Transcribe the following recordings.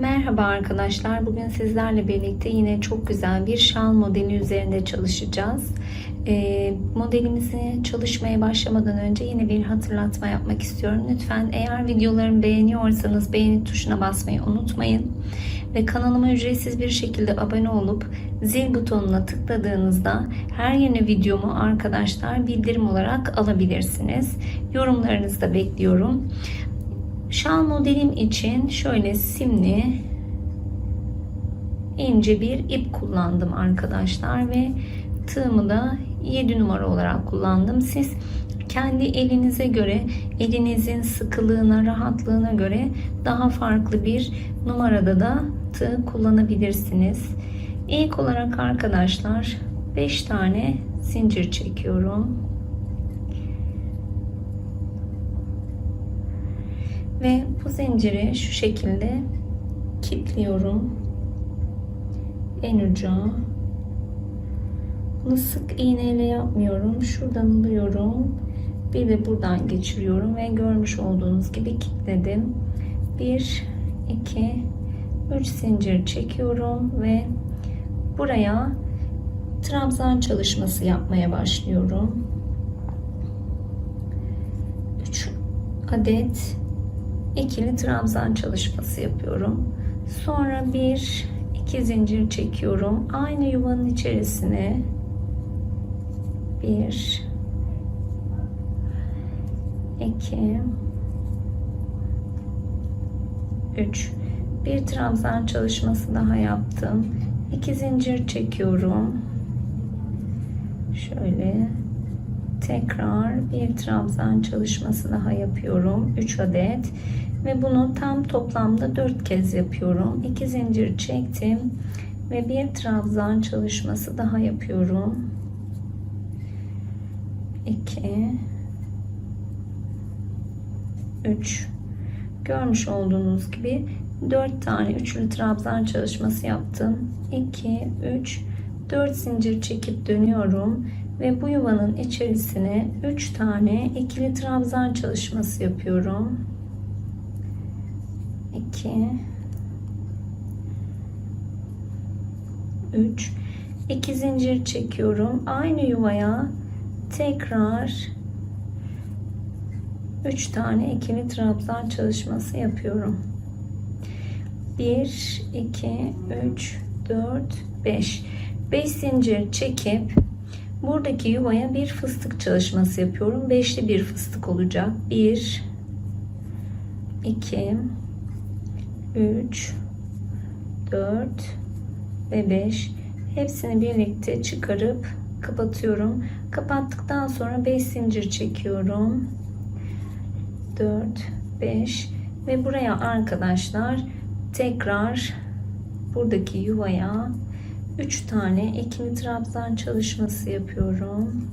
Merhaba arkadaşlar. Bugün sizlerle birlikte yine çok güzel bir şal modeli üzerinde çalışacağız. Ee, modelimizi çalışmaya başlamadan önce yine bir hatırlatma yapmak istiyorum. Lütfen eğer videolarımı beğeniyorsanız beğeni tuşuna basmayı unutmayın. Ve kanalıma ücretsiz bir şekilde abone olup zil butonuna tıkladığınızda her yeni videomu arkadaşlar bildirim olarak alabilirsiniz. Yorumlarınızı da bekliyorum. Şal modelim için şöyle simli ince bir ip kullandım arkadaşlar ve tığımı da 7 numara olarak kullandım. Siz kendi elinize göre, elinizin sıkılığına, rahatlığına göre daha farklı bir numarada da tığ kullanabilirsiniz. İlk olarak arkadaşlar 5 tane zincir çekiyorum. Ve bu zinciri şu şekilde kilitliyorum. En uca. Bunu sık iğneyle yapmıyorum. Şuradan alıyorum. Bir de buradan geçiriyorum ve görmüş olduğunuz gibi kilitledim. 1 2 3 zincir çekiyorum ve buraya trabzan çalışması yapmaya başlıyorum. 3 adet ikili trabzan çalışması yapıyorum. Sonra bir iki zincir çekiyorum. Aynı yuvanın içerisine bir iki üç bir trabzan çalışması daha yaptım. İki zincir çekiyorum. Şöyle tekrar bir trabzan çalışması daha yapıyorum. 3 adet. Ve bunu tam toplamda 4 kez yapıyorum. 2 zincir çektim. Ve bir trabzan çalışması daha yapıyorum. 2 3 görmüş olduğunuz gibi 4 tane üçlü trabzan çalışması yaptım. 2 3 4 zincir çekip dönüyorum ve bu yuvanın içerisine 3 tane ikili trabzan çalışması yapıyorum. 2 3 2 zincir çekiyorum. Aynı yuvaya tekrar 3 tane ikili trabzan çalışması yapıyorum. 1 2 3 4 5 5 zincir çekip Buradaki yuvaya bir fıstık çalışması yapıyorum. Beşli bir fıstık olacak. 1 2 3 4 ve 5 hepsini birlikte çıkarıp kapatıyorum. Kapattıktan sonra 5 zincir çekiyorum. 4 5 ve buraya arkadaşlar tekrar buradaki yuvaya 3 tane ikili trabzan çalışması yapıyorum.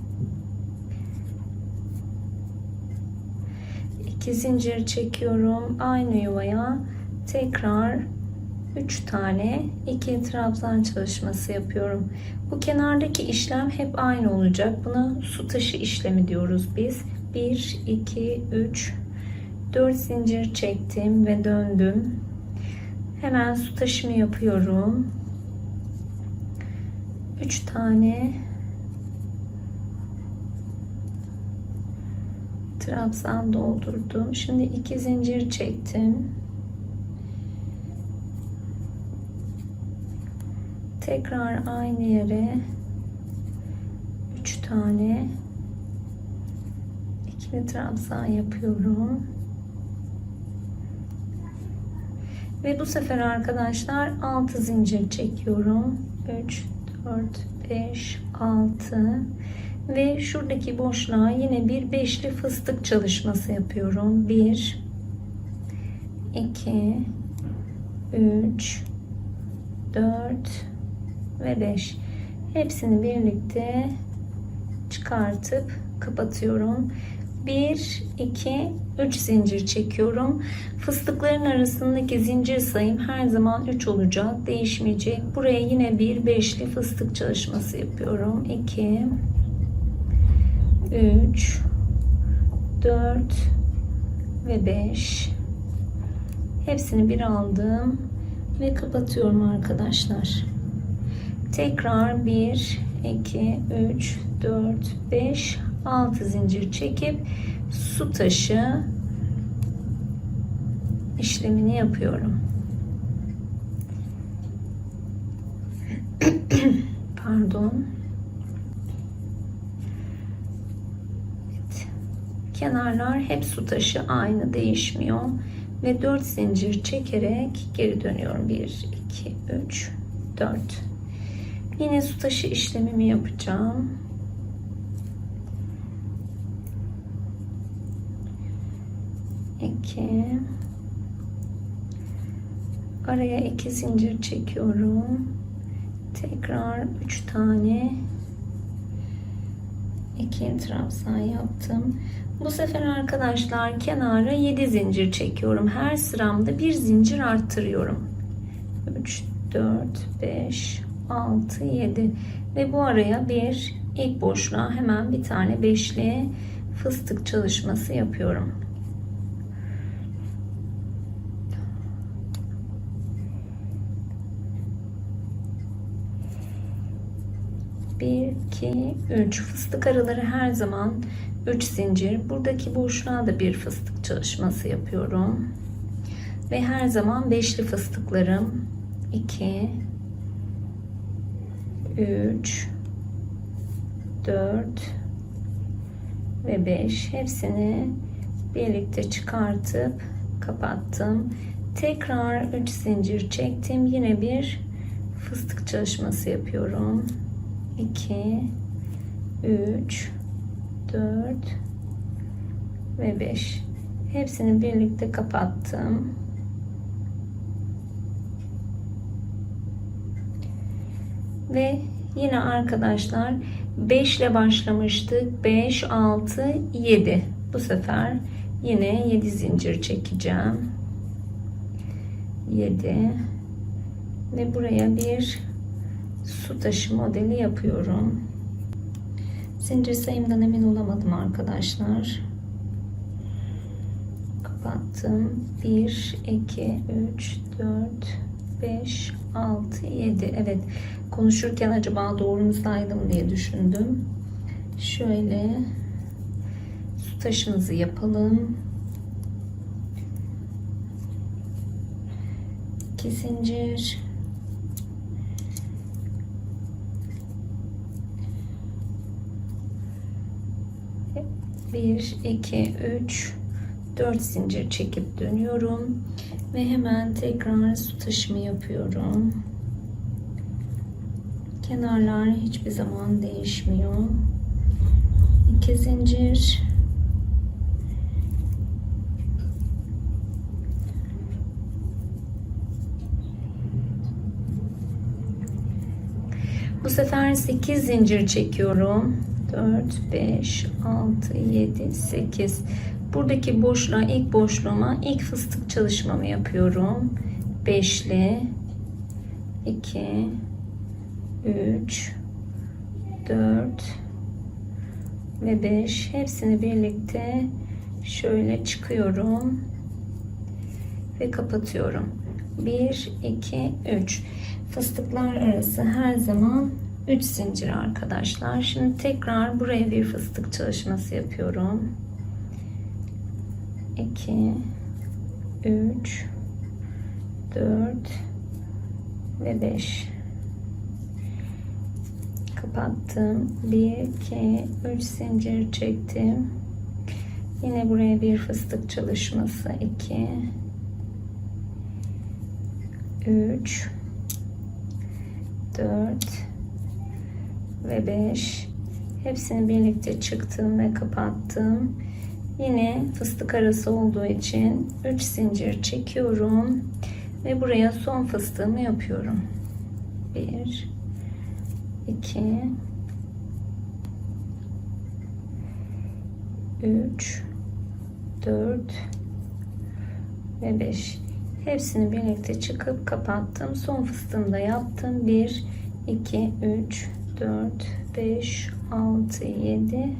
2 zincir çekiyorum. Aynı yuvaya tekrar 3 tane ikili trabzan çalışması yapıyorum. Bu kenardaki işlem hep aynı olacak. Buna su taşı işlemi diyoruz biz. 1 2 3 4 zincir çektim ve döndüm. Hemen su taşımı yapıyorum. 3 tane trabzan doldurdum. Şimdi iki zincir çektim. Tekrar aynı yere 3 tane ikili trabzan yapıyorum. Ve bu sefer arkadaşlar 6 zincir çekiyorum. 3 4 5 6 ve şuradaki boşluğa yine bir beşli fıstık çalışması yapıyorum. 1 2 3 4 ve 5 hepsini birlikte çıkartıp kapatıyorum 1 2 3 zincir çekiyorum. Fıstıkların arasındaki zincir sayım her zaman 3 olacak. Değişmeyecek. Buraya yine bir beşli fıstık çalışması yapıyorum. 2 3 4 ve 5 hepsini bir aldım Ve kapatıyorum arkadaşlar. Tekrar 1, 2, 3, 4, 5, 6 zincir çekip su taşı işlemini yapıyorum. Pardon. Evet. Kenarlar hep su taşı aynı değişmiyor ve 4 zincir çekerek geri dönüyorum. 1 2 3 4. Yine su taşı işlemimi yapacağım. İki. Araya iki zincir çekiyorum. Tekrar üç tane iki trabzan yaptım. Bu sefer arkadaşlar kenara 7 zincir çekiyorum. Her sıramda bir zincir arttırıyorum. 3 4 5 6 7 ve bu araya bir ilk boşluğa hemen bir tane beşli fıstık çalışması yapıyorum. Bir, iki, üç. Fıstık araları her zaman 3 zincir. Buradaki boşluğa da bir fıstık çalışması yapıyorum. Ve her zaman beşli fıstıklarım 2 3 4 ve 5 hepsini birlikte çıkartıp kapattım. Tekrar 3 zincir çektim. Yine bir fıstık çalışması yapıyorum. 2 3 4 ve 5 hepsini birlikte kapattım. Ve yine arkadaşlar 5 ile başlamıştık. 5 6 7 bu sefer yine 7 zincir çekeceğim. 7 ve buraya bir su taşı modeli yapıyorum Zincir sayımdan emin olamadım arkadaşlar. Kapattım. 1, 2, 3, 4, 5, 6, 7. Evet konuşurken acaba doğru mu saydım diye düşündüm. Şöyle su taşımızı yapalım. 2 zincir 1 2 3 4 zincir çekip dönüyorum ve hemen tekrar su taşımı yapıyorum. Kenarlar hiçbir zaman değişmiyor. 2 zincir. Bu sefer 8 zincir çekiyorum 4, 5, 6, 7, 8. Buradaki boşluğa, ilk boşluğuma ilk fıstık çalışmamı yapıyorum. Beşli, 2, 3, 4 ve 5. Hepsini birlikte şöyle çıkıyorum ve kapatıyorum. 1, 2, 3. Fıstıklar arası her zaman 3 zincir arkadaşlar. Şimdi tekrar buraya bir fıstık çalışması yapıyorum. 2 3 4 ve 5 kapattım. 1 2 3 zincir çektim. Yine buraya bir fıstık çalışması 2 3 4 ve 5 hepsini birlikte çıktım ve kapattım. Yine fıstık arası olduğu için 3 zincir çekiyorum ve buraya son fıstığımı yapıyorum. 1 2 3 4 ve 5 hepsini birlikte çıkıp kapattım. Son fıstığımı da yaptım. 1 2 3 4, 5, 6, 7.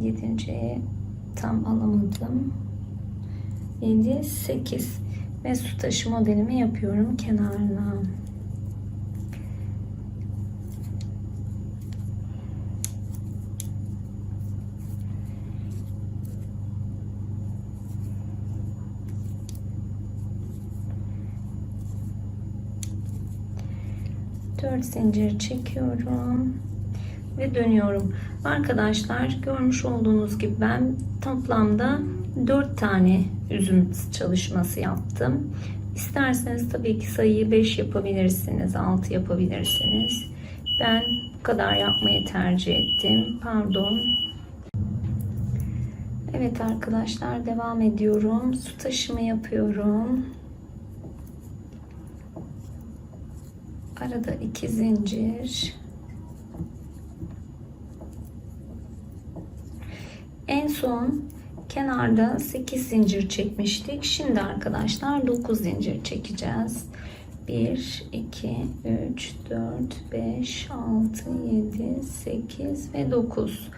Yedinciyi tam alamadım. 7, 8. ve su taşı modelimi yapıyorum kenarına. Dört zincir çekiyorum ve dönüyorum. Arkadaşlar görmüş olduğunuz gibi ben toplamda 4 tane üzüm çalışması yaptım. İsterseniz tabii ki sayıyı 5 yapabilirsiniz, 6 yapabilirsiniz. Ben bu kadar yapmayı tercih ettim. Pardon. Evet arkadaşlar devam ediyorum. Su taşımı yapıyorum. Arada iki zincir. En son kenarda 8 zincir çekmiştik. Şimdi arkadaşlar 9 zincir çekeceğiz. 1, 2, 3, 4, 5, 6, 7, 8 ve 9.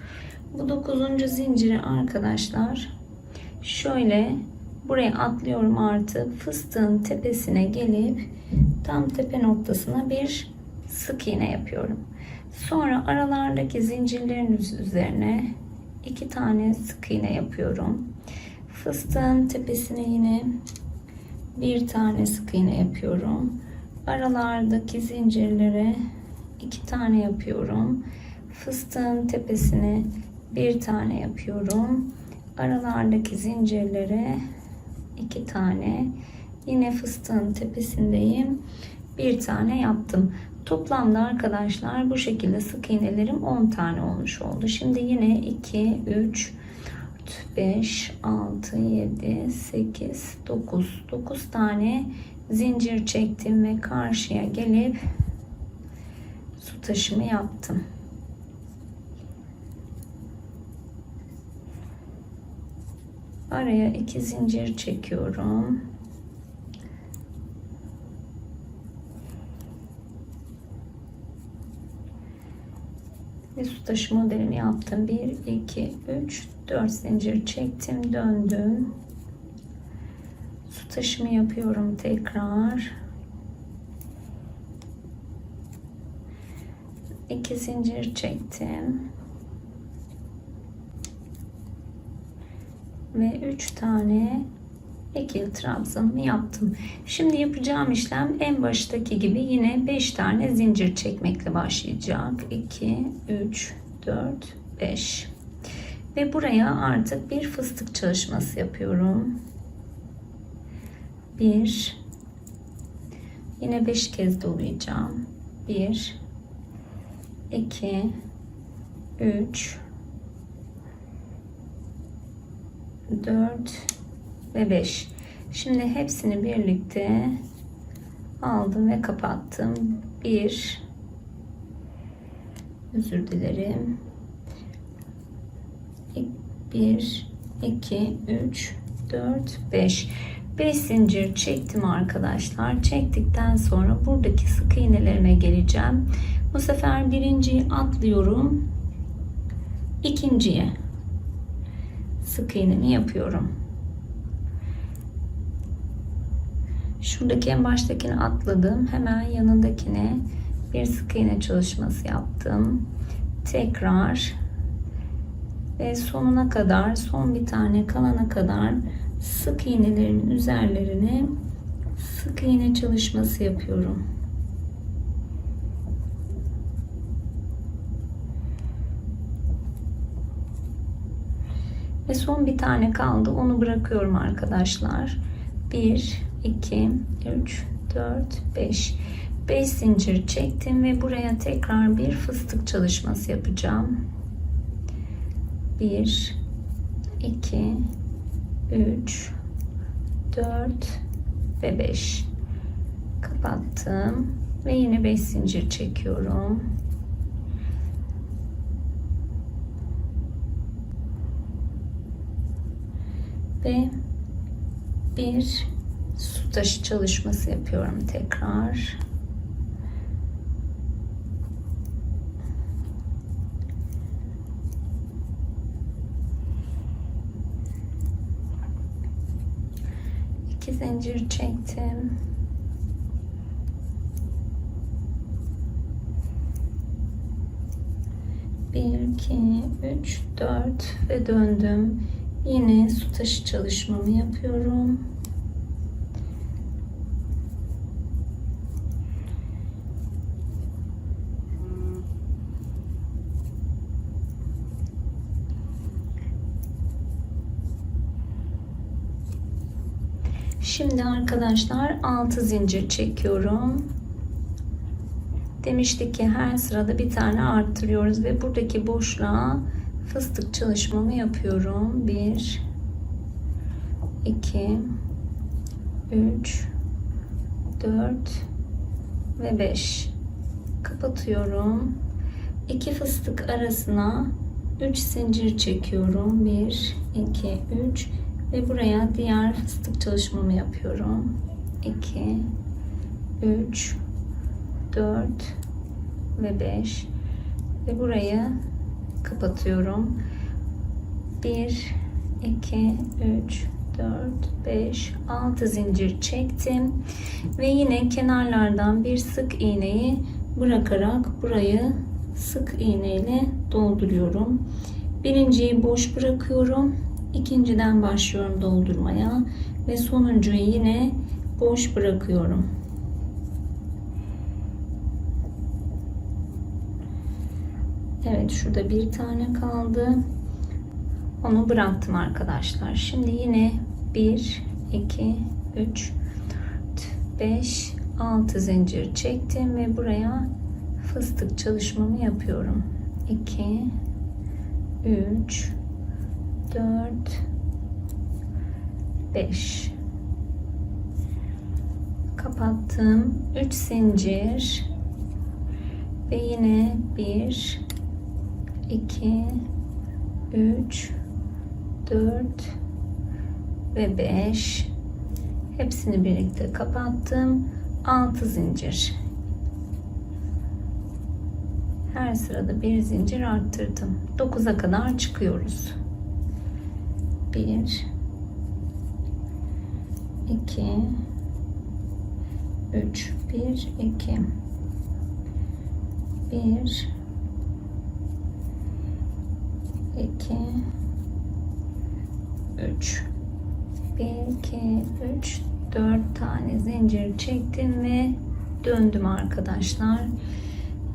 Bu 9. zinciri arkadaşlar şöyle buraya atlıyorum artık fıstığın tepesine gelip tam tepe noktasına bir sık iğne yapıyorum. Sonra aralardaki zincirlerin üzerine iki tane sık iğne yapıyorum. Fıstığın tepesine yine bir tane sık iğne yapıyorum. Aralardaki zincirlere iki tane yapıyorum. Fıstığın tepesine bir tane yapıyorum. Aralardaki zincirlere iki tane. Yine fıstığın tepesindeyim. Bir tane yaptım. Toplamda arkadaşlar bu şekilde sık iğnelerim 10 tane olmuş oldu. Şimdi yine 2, 3, 4, 5, 6, 7, 8, 9. 9 tane zincir çektim ve karşıya gelip su taşımı yaptım. Araya iki zincir çekiyorum. Ve su taşı modelini yaptım. 1, 2, 3, 4 zincir çektim. Döndüm. Su taşımı yapıyorum tekrar. 2 zincir çektim. ve 3 tane ikili trabzanımı yaptım. Şimdi yapacağım işlem en baştaki gibi yine 5 tane zincir çekmekle başlayacak. 2, 3, 4, 5. Ve buraya artık bir fıstık çalışması yapıyorum. 1 Yine 5 kez dolayacağım. 1 2 3 4 ve 5. Şimdi hepsini birlikte aldım ve kapattım. 1 Özür dilerim. 1 2 3 4 5 5 zincir çektim arkadaşlar. Çektikten sonra buradaki sık iğnelerime geleceğim. Bu sefer birinciyi atlıyorum. ikinciye sık iğnemi yapıyorum. Şuradaki en baştakini atladım. Hemen yanındakine bir sık iğne çalışması yaptım. Tekrar ve sonuna kadar son bir tane kalana kadar sık iğnelerimin üzerlerine sık iğne çalışması yapıyorum. Ve son bir tane kaldı. Onu bırakıyorum arkadaşlar. 1, 2, 3, 4, 5. 5 zincir çektim ve buraya tekrar bir fıstık çalışması yapacağım. 1, 2, 3, 4 ve 5. Kapattım ve yine 5 zincir çekiyorum. ve bir su taşı çalışması yapıyorum tekrar. İki 2 zincir çektim. Bir, iki, üç, dört ve döndüm. Yine su taşı çalışmamı yapıyorum. Şimdi arkadaşlar 6 zincir çekiyorum. Demiştik ki her sırada bir tane arttırıyoruz ve buradaki boşluğa fıstık çalışmamı yapıyorum. 1 2 3 4 ve 5 kapatıyorum. 2 fıstık arasına 3 zincir çekiyorum. 1 2 3 ve buraya diğer fıstık çalışmamı yapıyorum. 2 3 4 ve 5 ve burayı kapatıyorum. 1 2 3 4 5 6 zincir çektim ve yine kenarlardan bir sık iğneyi bırakarak burayı sık iğne ile dolduruyorum. Birinciyi boş bırakıyorum. İkinciden başlıyorum doldurmaya ve sonuncuyu yine boş bırakıyorum. Evet şurada bir tane kaldı. Onu bıraktım arkadaşlar. Şimdi yine 1 2 3 4 5 6 zincir çektim ve buraya fıstık çalışmamı yapıyorum. 2 3 4 5 kapattım. 3 zincir. Ve yine 1 2 3 4 ve 5 hepsini birlikte kapattım. 6 zincir. Her sırada bir zincir arttırdım. 9'a kadar çıkıyoruz 1 2 3 1 2 1 2 3 1 2 3 4 tane zincir çektim ve döndüm arkadaşlar.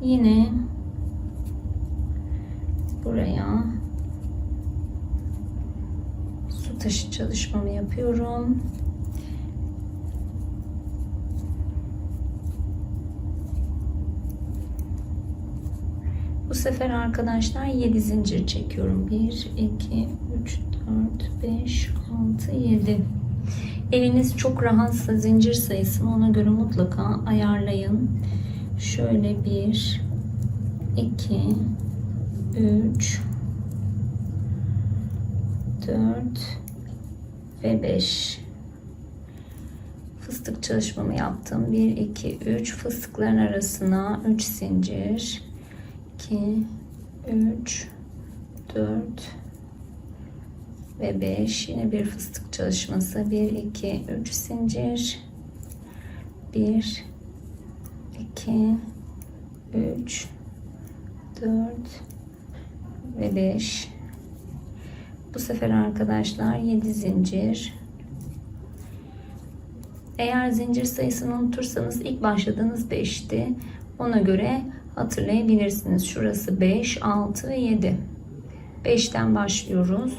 Yine buraya taşı çalışmamı yapıyorum. Bu sefer arkadaşlar 7 zincir çekiyorum. 1, 2, 3, 4, 5, 6, 7. Eliniz çok rahatsa zincir sayısını ona göre mutlaka ayarlayın. Şöyle 1, 2, 3, 4 ve 5 fıstık çalışmamı yaptım. 1 2 3 fıstıkların arasına 3 zincir. 2 3 4 ve 5 yine bir fıstık çalışması. 1 2 3 zincir. 1 2 3 4 ve 5 bu sefer arkadaşlar 7 zincir. Eğer zincir sayısını unutursanız ilk başladığınız 5'ti ona göre hatırlayabilirsiniz. Şurası 5 6 ve 7 5'ten başlıyoruz.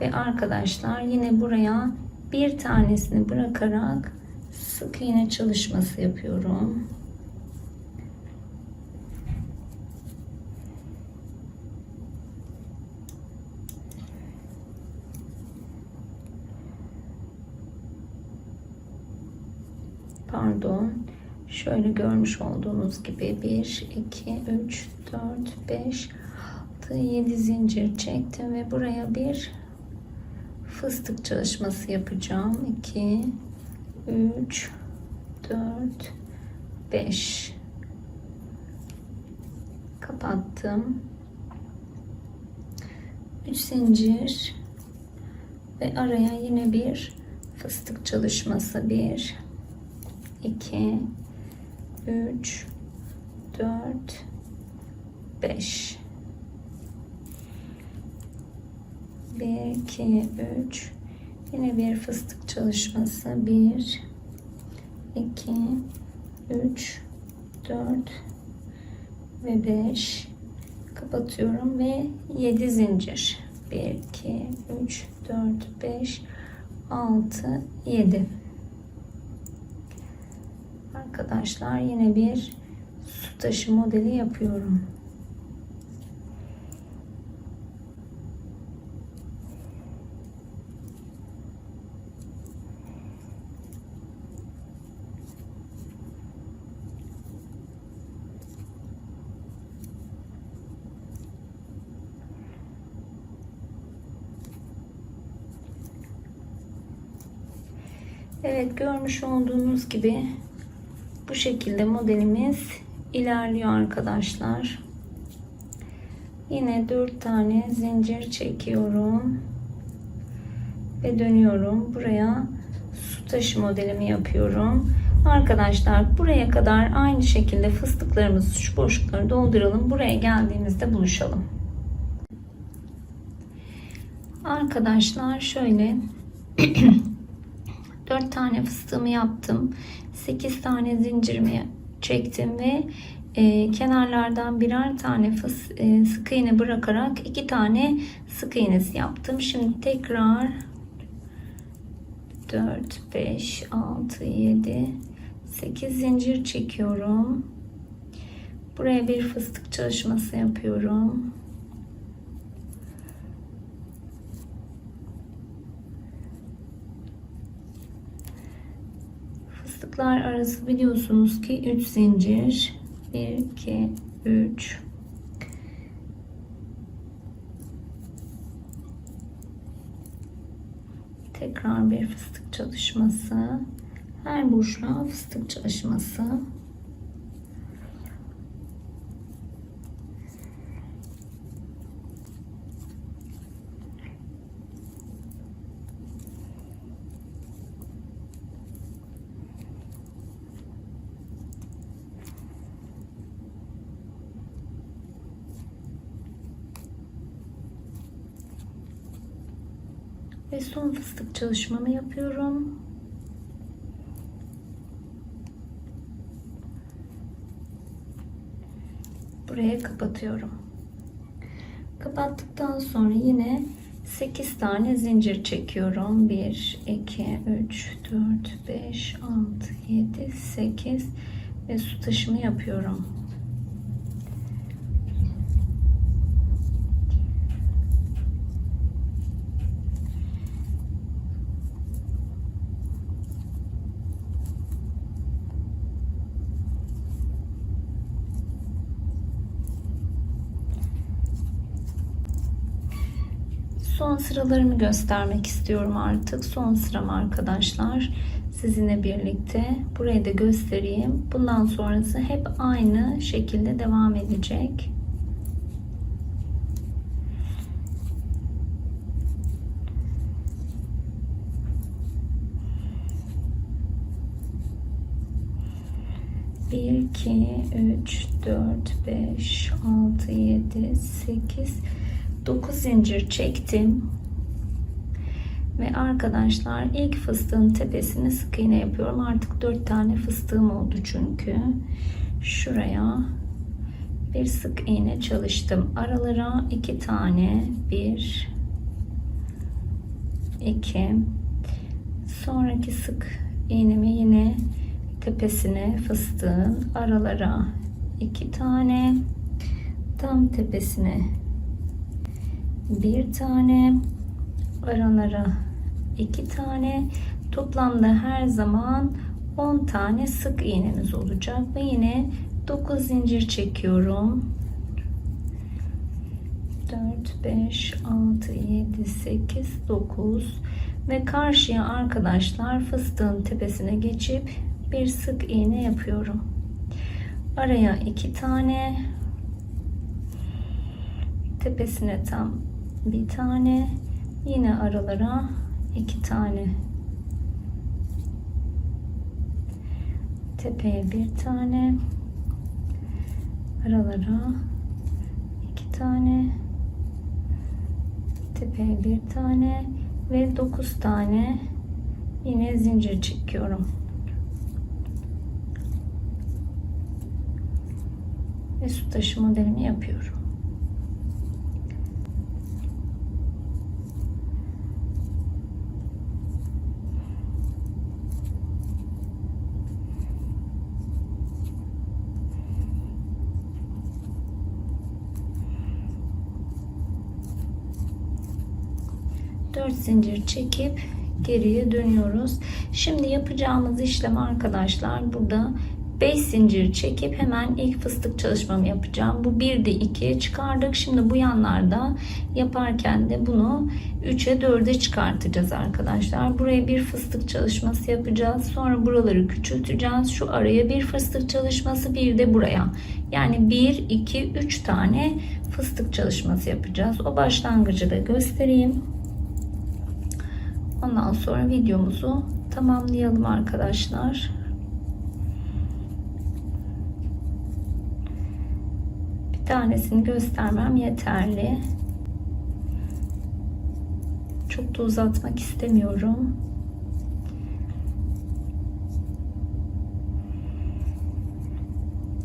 Ve arkadaşlar yine buraya bir tanesini bırakarak sık iğne çalışması yapıyorum pardon şöyle görmüş olduğunuz gibi 1 2 3 4 5 6 7 zincir çektim ve buraya bir fıstık çalışması yapacağım. 2 3 4 5 kapattım. 3 zincir ve araya yine bir fıstık çalışması. 1 2 3 4 5 1 2 3 yine bir fıstık çalışması. 1 2 3 4 ve 5 kapatıyorum ve 7 zincir. 1 2 3 4 5 6 7 arkadaşlar yine bir su taşı modeli yapıyorum. Evet görmüş olduğunuz gibi bu şekilde modelimiz ilerliyor arkadaşlar. Yine 4 tane zincir çekiyorum ve dönüyorum. Buraya su taşı modelimi yapıyorum. Arkadaşlar buraya kadar aynı şekilde fıstıklarımızı şu boşlukları dolduralım. Buraya geldiğimizde buluşalım. Arkadaşlar şöyle 4 tane fıstığımı yaptım. 8 tane zincirimi çektim ve e, kenarlardan birer tane fıs, e, sık iğne bırakarak iki tane sık iğnesi yaptım. Şimdi tekrar 4 5 6 7 8 zincir çekiyorum. Buraya bir fıstık çalışması yapıyorum. Fıstıklar arası biliyorsunuz ki 3 zincir. 1 2 3 Tekrar bir fıstık çalışması. Her boşluğa fıstık çalışması. Ve son fıstık çalışmamı yapıyorum. Buraya kapatıyorum. Kapattıktan sonra yine 8 tane zincir çekiyorum. 1, 2, 3, 4, 5, 6, 7, 8 ve su taşımı yapıyorum. Son sıralarımı göstermek istiyorum artık. Son sıram arkadaşlar. Sizinle birlikte. Burayı da göstereyim. Bundan sonrası hep aynı şekilde devam edecek. Bir, iki, üç, dört, beş, altı, yedi, sekiz, 9 zincir çektim. Ve arkadaşlar ilk fıstığın tepesini sık iğne yapıyorum. Artık 4 tane fıstığım oldu çünkü. Şuraya bir sık iğne çalıştım. Aralara 2 tane 1 2 sonraki sık iğnemi yine tepesine fıstığın aralara 2 tane tam tepesine bir tane aralara iki tane. Toplamda her zaman 10 tane sık iğnemiz olacak ve yine 9 zincir çekiyorum. 4 5 6 7 8 9 ve karşıya arkadaşlar fıstığın tepesine geçip bir sık iğne yapıyorum. Araya iki tane tepesine tam bir tane. Yine aralara iki tane. Tepeye bir tane. Aralara iki tane. Tepeye bir tane ve dokuz tane. Yine zincir çekiyorum. Ve su taşı modelimi yapıyorum. Dört zincir çekip geriye dönüyoruz. Şimdi yapacağımız işlem arkadaşlar burada 5 zincir çekip hemen ilk fıstık çalışmamı yapacağım. Bu 1'de 2'ye çıkardık. Şimdi bu yanlarda yaparken de bunu 3'e 4'e çıkartacağız arkadaşlar. Buraya bir fıstık çalışması yapacağız. Sonra buraları küçülteceğiz. Şu araya bir fıstık çalışması bir de buraya. Yani 1, 2, 3 tane fıstık çalışması yapacağız. O başlangıcı da göstereyim. Ondan sonra videomuzu tamamlayalım arkadaşlar. Bir tanesini göstermem yeterli. Çok da uzatmak istemiyorum.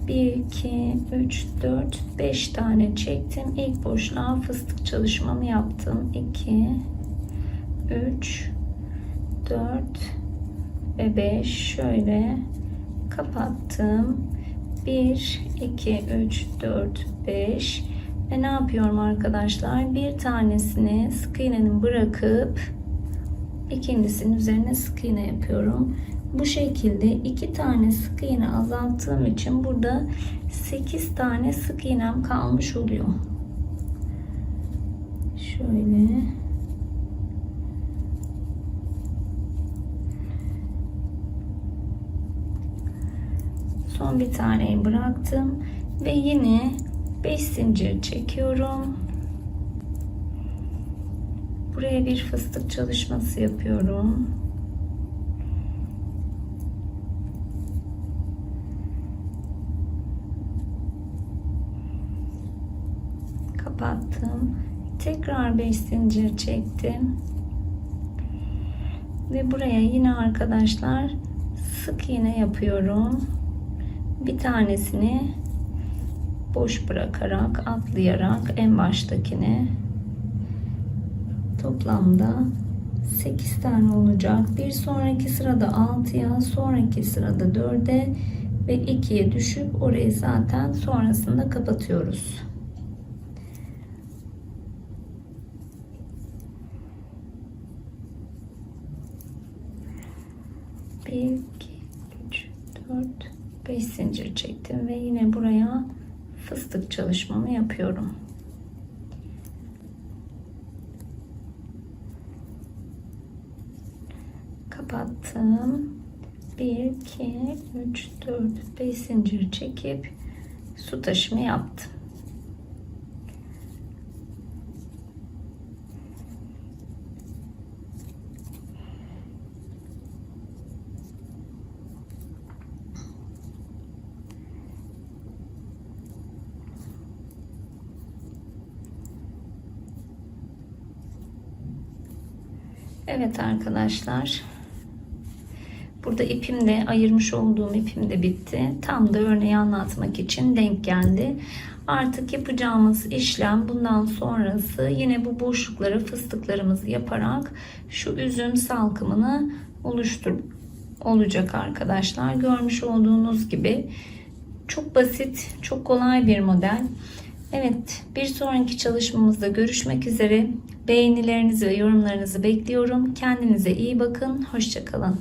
Bir, iki, üç, dört, beş tane çektim. İlk boşluğa fıstık çalışmamı yaptım. İki, 3 4 ve 5 şöyle kapattım. 1 2 3 4 5 ve ne yapıyorum arkadaşlar? Bir tanesini sık iğnenin bırakıp ikincisinin üzerine sık iğne yapıyorum. Bu şekilde iki tane sık iğne azalttığım için burada 8 tane sık iğnem kalmış oluyor. Şöyle son bir taneyi bıraktım ve yine 5 zincir çekiyorum. Buraya bir fıstık çalışması yapıyorum. Kapattım. Tekrar 5 zincir çektim. Ve buraya yine arkadaşlar sık iğne yapıyorum bir tanesini boş bırakarak atlayarak en baştakine toplamda 8 tane olacak. Bir sonraki sırada 6'ya, sonraki sırada 4'e ve 2'ye düşüp orayı zaten sonrasında kapatıyoruz. Bir, iki, üç, dört, 5 zincir çektim ve yine buraya fıstık çalışmamı yapıyorum. Kapattım. 1 2 3 4 5 zincir çekip su taşımı yaptım. Evet arkadaşlar. Burada ipim de ayırmış olduğum ipim de bitti. Tam da örneği anlatmak için denk geldi. Artık yapacağımız işlem bundan sonrası yine bu boşluklara fıstıklarımızı yaparak şu üzüm salkımını oluştur olacak arkadaşlar. Görmüş olduğunuz gibi çok basit, çok kolay bir model. Evet, bir sonraki çalışmamızda görüşmek üzere. Beğenilerinizi ve yorumlarınızı bekliyorum. Kendinize iyi bakın. Hoşçakalın.